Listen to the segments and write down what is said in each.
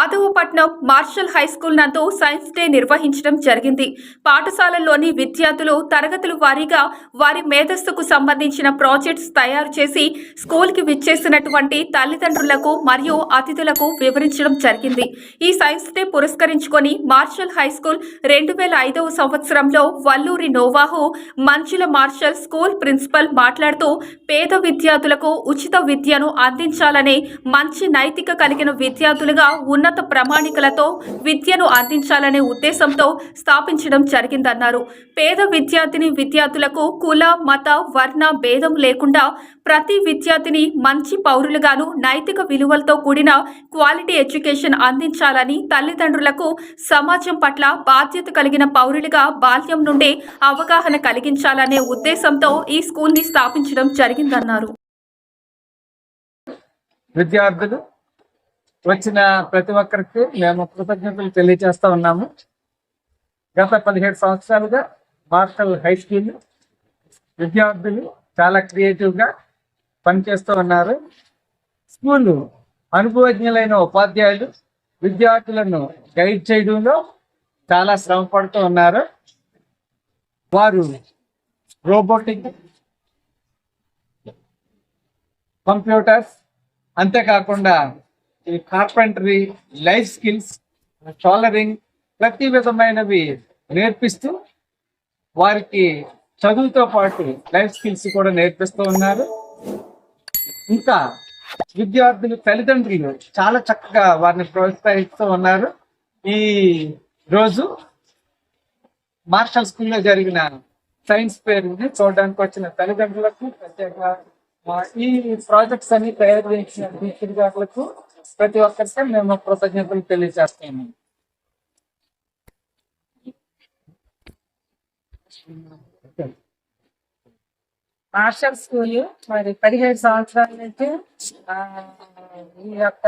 Madhavapatnam Marshal high school నందు science day నిర్వహించడం జరిగింది. పాఠశాలల్లోని విద్యార్థులు తరగతుల వారీగా వారి మేధస్సుకు సంబంధించిన ప్రాజెక్ట్స్ తయారు చేసి స్కూల్కి విచ్చేసినటువంటి తల్లిదండ్రులకు మరియు అతిథులకు వివరించడం జరిగింది. ఈ సైన్స్ డే పురస్కరించుకొని మార్షల్ హై స్కూల్ రెండు వేల ఐదవ సంవత్సరంలో వల్లూరి నోవాహు మంచుల మార్షల్ స్కూల్ ప్రిన్సిపల్ మాట్లాడుతూ పేద విద్యార్థులకు ఉచిత విద్యను అందించాలనే మంచి నైతిక కలిగిన విద్యార్థులుగా ఉన్న ఉన్నత ప్రమాణికలతో విద్యను అందించాలనే ఉద్దేశంతో స్థాపించడం జరిగిందన్నారు. పేద విద్యార్థిని విద్యార్థులకు కుల మత వర్ణ భేదం లేకుండా ప్రతి విద్యార్థిని మంచి పౌరులుగాను నైతిక విలువలతో కూడిన క్వాలిటీ ఎడ్యుకేషన్ అందించాలని తల్లిదండ్రులకు సమాజం పట్ల బాధ్యత కలిగిన పౌరులుగా బాల్యం నుండే అవగాహన కలిగించాలనే ఉద్దేశంతో ఈ స్కూల్ని స్థాపించడం జరిగిందన్నారు. విద్యార్థులు వచ్చిన ప్రతి ఒక్కరికి మేము కృతజ్ఞతలు తెలియజేస్తా ఉన్నాము. గత పదిహేడు సంవత్సరాలుగా మార్షల్ హై స్కూల్ విద్యార్థులు చాలా క్రియేటివ్గా పనిచేస్తూ ఉన్నారు. స్కూల్ అనుభవజ్ఞులైన ఉపాధ్యాయులు విద్యార్థులను గైడ్ చేయడంలో చాలా శ్రమ పడుతూ ఉన్నారు. వారు రోబోటిక్ కంప్యూటర్స్ అంతేకాకుండా కార్పెంటరీ లైఫ్ స్కిల్స్ టోలరింగ్ ప్రతి విధమైనవి నేర్పిస్తూ వారికి చదువుతో పాటు లైఫ్ స్కిల్స్ కూడా నేర్పిస్తూ ఉన్నారు. ఇంకా విద్యార్థులు తల్లిదండ్రులు చాలా చక్కగా వారిని ప్రోత్సహిస్తూ ఉన్నారు. ఈ రోజు మార్షల్ స్కూల్లో జరిగిన సైన్స్ పేరుని చూడడానికి వచ్చిన తల్లిదండ్రులకు ప్రత్యేక ఈ ప్రాజెక్ట్స్ అన్ని తయారు చేసిన విద్యార్థులకు ప్రతి ఒక్కరికి మేము కృతజ్ఞతలు తెలియజేస్తాము మార్షల్ స్కూల్ మరి పదిహేడు సంవత్సరాల నుంచి ఈ యొక్క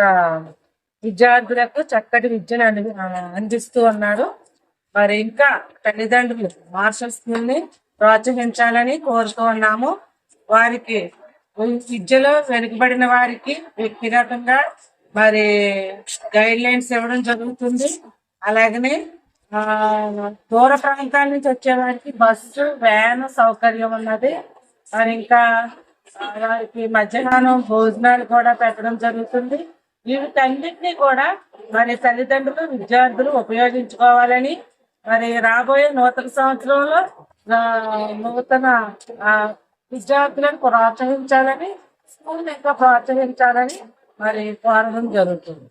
విద్యార్థులకు చక్కటి విద్యను అంది- అందిస్తూ ఉన్నాడు మరి ఇంకా తల్లిదండ్రులు మార్షల్ స్కూల్ని ప్రోత్సహించాలని కోరుతూ ఉన్నాము. వారికి విద్యలో వెనుకబడిన వారికి వ్యక్తిగతంగా మరి గైడ్ లైన్స్ ఇవ్వడం జరుగుతుంది. అలాగనే దూర ప్రాంతాల నుంచి వచ్చే వారికి బస్సు వ్యాన్ సౌకర్యం ఉన్నది. మరి ఇంకా వారికి మధ్యాహ్నం భోజనాలు కూడా పెట్టడం జరుగుతుంది. వీటన్నిటినీ కూడా మరి తల్లిదండ్రులు విద్యార్థులు ఉపయోగించుకోవాలని మరి రాబోయే నూతన సంవత్సరంలో నూతన విద్యార్థులను ప్రోత్సహించాలని స్కూల్ ఇంకా ప్రోత్సహించాలని మరి ప్రారంభం జరుగుతుంది.